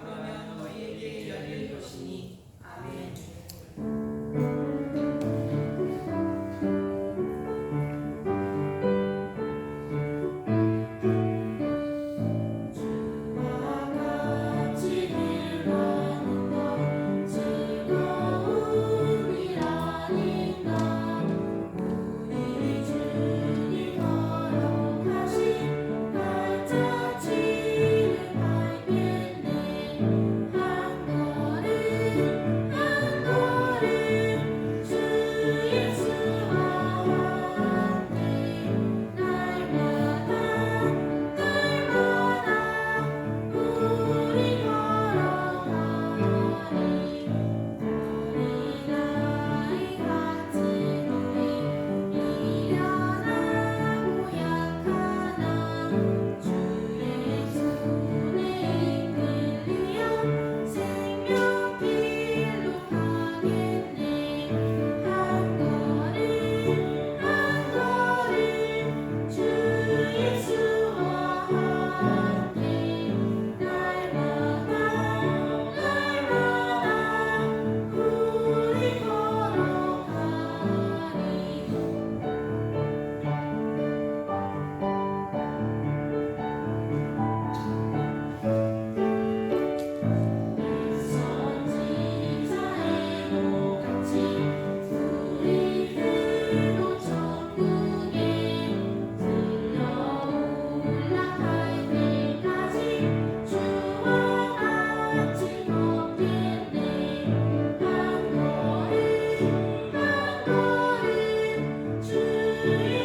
그러면 너희에게 열릴 것이니. 아멘 Yeah.